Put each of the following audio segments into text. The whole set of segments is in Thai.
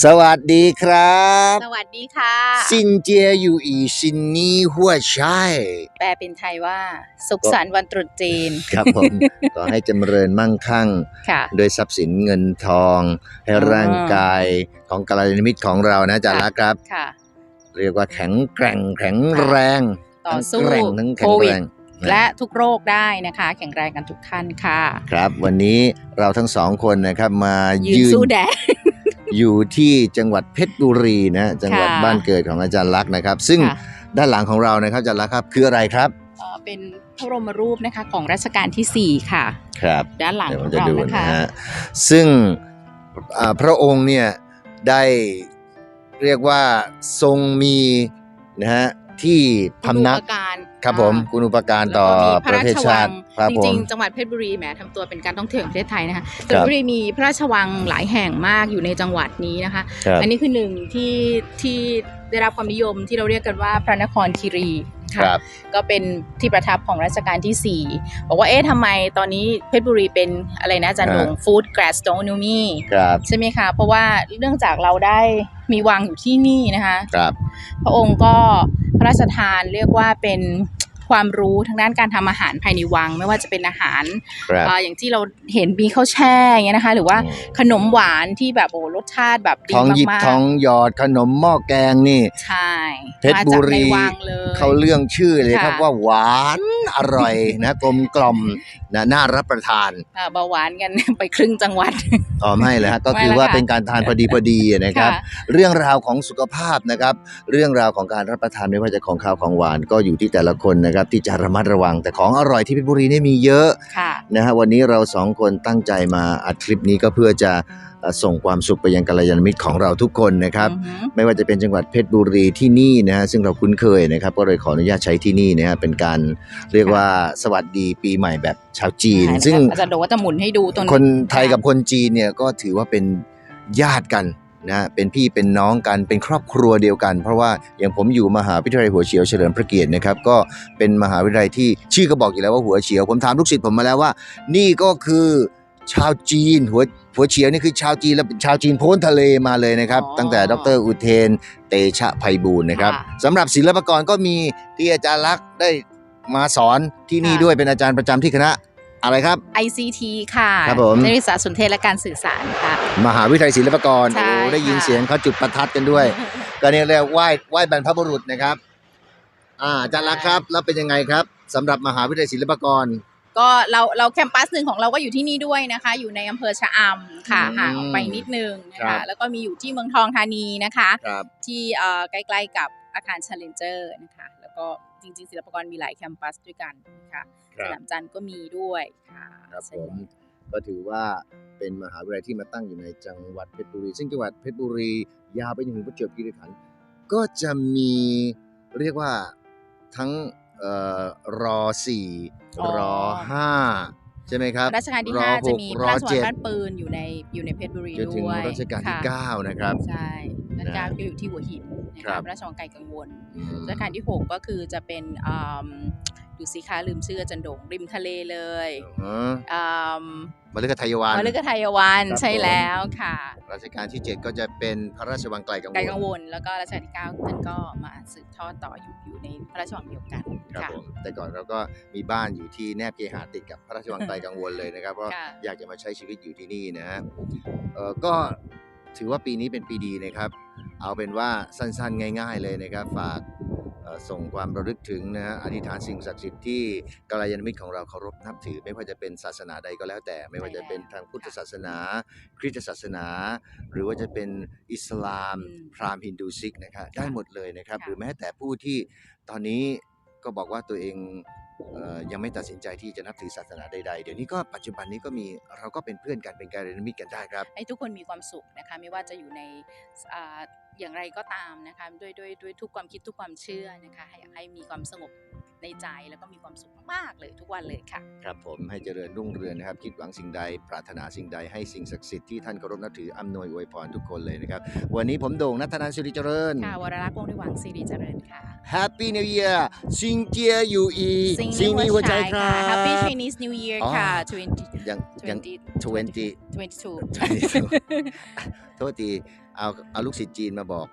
สวัสดีครับ สวัสดีค่ะซินเจียอยู่อีซินนี่หัวใช่แปลเป็นไทยว่า สุขสันต์วันตรุษจีน ครับผม ขอให้จำเริญมั่งคั่ง ค่ะ โดยทรัพย์สินเงินทอง ให้ร่างกายของกัลยาณมิตรของเรานะอาจารย์ค่ะละครับ ค่ะ เรียกว่าแข็งแกร่งแข็งแรงต่อสู้ทั้งแกร่งทั้งแข็งโควิแรดงและทุกโรคได้นะคะ แข็งแรงกันทุกท่านค่ะ ครับ วันนี้เราทั้งสองคนนะครับมายืนยืนสู้แดด อยู่ที่จังหวัดเพชรบุรีนะจังหวัดค่ะบ้านเกิดของอาจารย์ลักษณ์นะครับ ซึ่งค่ะด้านหลังของเรานะครับอาจารย์ลักษณ์ครับคืออะไรครับเอ่อเป็นพระบรมรูปนะคะของรัชกาลที่ 4 ค่ะ ครับด้านหลังเดี๋ยวขผอมงจะเราดูนะคะนะฮะซึ่งอ่าพระองค์เนี่ยได้เรียกว่าทรงมีนะฮะที่พำนัก คุณอุปการครับผมอ่าคุณอุปการต่อแล้วก็มีประเทศชาติครับจผริมงๆจังหวัดเพชรบุรีแหมทำตัวเป็นการท่องเที่ยวแห่งประเทศไทยนะคะคเพรับชรบุรีมีพระราชวังหลายแห่งมากอยู่ในจังหวัดนี้นะคะครับอันนี้คือหนึ่งที่ที่ได้รับความนิยมที่เราเรียกกันว่าพระนครคีรี คค่ะรับก็เป็นที่ประทับของรัชกาลที่ 4 บอกว่าเอ๊ะทำไมตอนนี้เพชรบุรีเป็นอะไรนะอาจันหงฟู้ดแกรสโตนูมีครับใช่ไหมคะ เพราะว่าเนื่องจากเราได้มีวังอยู่ที่นี่นะคะครับพระองค์ก็พระราชทานเรียกว่าเป็น ความรู้ทางด้านการทำอาหารภายในวัง ไม่ว่าจะเป็นอาหารครับเอ่ออย่างที่เราเห็นมีข้าวแช่อย่างเงี้ยนะคะ หรือว่าอืมขนมหวานที่แบบโอ้รสชาติแบบดีท้องหยิบมากท้องหยอดขนมหม้อแกงนี่ๆใช่เพชรบุรีมาจากในวังเลยเขาเรื่องชื่อเลยครับค่ะว่าหวานอร่อยนะกลมกล่อม นะน่ารับประทานอ่าเบาหวานกันไปครึ่งจังหวัดอ๋อไม่เลยฮะก็คือไม่ละว่าค่ะเป็นการทานพอดีพอดีนะครับค่ะเรื่องราวของสุขภาพนะครับ เรื่องราวของการรับประทานไม่ว่าจะของข้าวของหวานก็อยู่ที่แต่ละคนนะครับที่จะระมัดระวังแต่ของอร่อยที่เพชรบุรีเนี่ยมีเยอะค่ะ นะฮะวันนี้เราสองคนตั้งใจมาอัดคลิปนี้ก็เพื่อจะเอ่อส่งความสุขไปยังกัลยาณมิตรของเราทุกคนนะครับอือหือไม่ว่าจะเป็นจังหวัดเพชรบุรีที่นี่นะฮะซึ่งเราคุ้นเคยนะครับ ก็เลยขออนุญาตใช้ที่นี่นะฮะเป็นการเรียกว่าสวัสดีปีใหม่แบบชาวจีนใช่ซึ่งอาจารย์โดว่าจะหมุนให้ดูตรงคนไทยกับคนจีนเนี่ยก็ถือว่าเป็นญาติกัน นะเป็นพี่เป็นน้องกันเป็นครอบครัวเดียวกัน เพราะว่าอย่างผมอยู่มหาวิทยาลัยหัวเฉียวเฉลิมพระเกียรตินะครับก็เป็นมหาวิทยาลัยที่ชื่อก็บอกอยู่แล้วว่าหัวเฉียว ผมถามลูกศิษย์ผมมาแล้วว่า นี่ก็คือชาวจีนหัวหัวเฉียวนี่คือชาวจีนและเป็นชาวจีนพ้นทะเลมาเลยนะครับ ตั้งแต่ดรอุเทน เตชะไพบูลย์นะครับสำหรับศิลปากรก็มีที่อาจารย์ลักษณ์ได้มาสอนที่นี่ด้วยเป็นอาจารย์ประจำที่คณะ อะไรครับ ICT ค่ะครับผม นิติศาสตร์สนเทศและการสื่อสารค่ะ มหาวิทยาลัยศิลปากรใช่โอ้ได้ยินค่ะ เสียงเขาจุดประทัดกันด้วย ก็เนี่ยเรียกไหว้ไหว้บรรพบุรุษนะครับ อ่าอาจารย์ลักษณ์ครับ แล้วเป็นยังไงครับสำหรับมหาวิทยาลัยศิลปากร ก็เราเราแคมปัสหนึ่งของเราก็อยู่ที่นี่ด้วยนะคะ อยู่ในอำเภอชะอำค่ะอืมห่างออกไปนิดนึงนะครัคะบ แล้วก็มีอยู่ที่เมืองทองธานีนะคะ ครับ ที่เอ่อใกล้ๆกับอาคาร Challenger นะคะ แล้วก็จริง ๆ ศิลปากรมีหลายแคมปัสด้วยกันนะคะสนามจันทร์ก็มีด้วยค่ะครับใช่ผมก็ถือว่าเป็นมหาวิทยาลัยที่มาตั้งอยู่ในจังหวัดเพชรบุรี ซึ่งจังหวัดเพชรบุรียาวไปจนถึงประจวบคีรีขันธ์ก็จะมีเรียกว่าทั้งเอ่อรอสี่รอห้าใช่ไหมครับรัชกาลที่รอ5จะมีหกพรระอราชวังเจ็ดบ้านปืนอยู่ในอยู่ในเพชรบุรีจนถึงด้วยรัชกาลที่ค่ะเก้านะครับ ใช่รัชกาลนะก็อยู่ที่หัวหิน นะครัคะบพระราชวังไกลกังวลอืมรัชกาลที่ 6 ก็คือจะเป็นอืมดูสิคะลืมชื่ออาจันโดงริมทะเลเลยอืมอืมมฤคทายวันมฤคทายวันครับใช่แล้วค่ะรัชกาลที่ 7 ก็จะเป็นพระราชวังไกลกังวไกลลกังวลแล้วก็รัชกาลที่9ท่านก็มาสืบทอดต่ออยู่อยู่ในพระราชวังเดียวกันครับค่ะผมแต่ก่อนเราก็มีบ้านอยู่ที่แนบเคหาติดกับพระราชวังไกลกังวลเลยนะครับเพราะค่ะอยากจะมาใช้ชีวิตอยู่ที่นี่นะฮะเออก็ ถือว่าปีนี้เป็นปีดีนะครับ เอาเป็นว่าสั้นๆ ง่าย ๆ เลยนะครับ ฝากเอ่อส่งความระลึกถึงนะฮะอธิษฐานสิ่งศักดิ์สิทธิ์ที่กัลยาณมิตรของเราเคารพนับถือ ไม่ว่าจะเป็นศาสนาใดก็แล้วแต่ ไม่ว่าจะเป็นทางพุทธศาสนา คริสตศาสนา หรือว่าจะเป็นอิสลามอืมพราหมณ์ฮินดูซิกนะครับได้หมดเลยนะครับค่ะหรือแม้แต่ผู้ที่ตอนนี้ก็บอกว่าตัวเองเอ่อ ยังไม่ตัดสินใจที่จะนับถือศาสนาใดๆ เดี๋ยวนี้ก็ปัจจุบันนี้ก็มีเราก็เป็นเพื่อนกันเป็นการเรียนมิตรกันได้ครับ ให้ทุกคนมีความสุขนะคะไม่ว่าจะอยู่ใน อ่าอย่างไรก็ตามนะคะด้วยด้วยด้วยทุกความคิดทุกความเชื่อนะคะให้อยากให้มีความสงบในใจแล้วก็มีความสุขมากๆเลยทุกวันเลยค่ะ ครับผมให้เจริญรุ่งเรืองนะครับ คิดหวังสิ่งใด ปรารถนาสิ่งใดให้สิ่งศักดิ์สิทธิ์ที่ท่านเคารพนับถืออำนวยอวยพรทุกคนเลยนะครับ วันนี้ผมโด่งนัทนันท์สุริเจริญค่ะวรรักษ์วงศ์ดิวังศิริเจริญค่ะ Happy New Year ซิงเจียยูอีซิงซิงนี้นี้หัหัววใจใจคค่ะรับ Happy Chinese New Year อ๋อค่ะ20ยังยัง20 20 22โทษที เอาเอาลูกศิษย์จีนมาบอก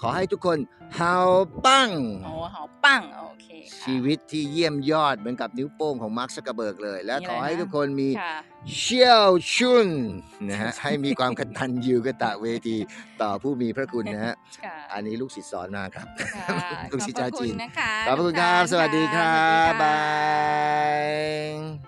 ขอให้ทุกคนฮาวปังโอ้หอปังโอเคค่ะ ชีวิตที่เยี่ยมยอดเหมือนกับนิ้วโป้งของมาร์คซักเกอร์เบิร์กเลย และมีขอะไรอให้นะ ทุกคนมีค่ะ เชี่ยวชุนนะฮะให้มีความกตัญญูกตะเวทีต่อผู้มีพระคุณนะฮะค่ะอันนี้ลูกศิษย์สอนมาครับ ค่ะลูกศิษย์ชาวจีนขอบพระคุณนะคะขอบพระคุณครับทุกสวัสดีคท่านรับค่ะสวัสดีค่ะ บาย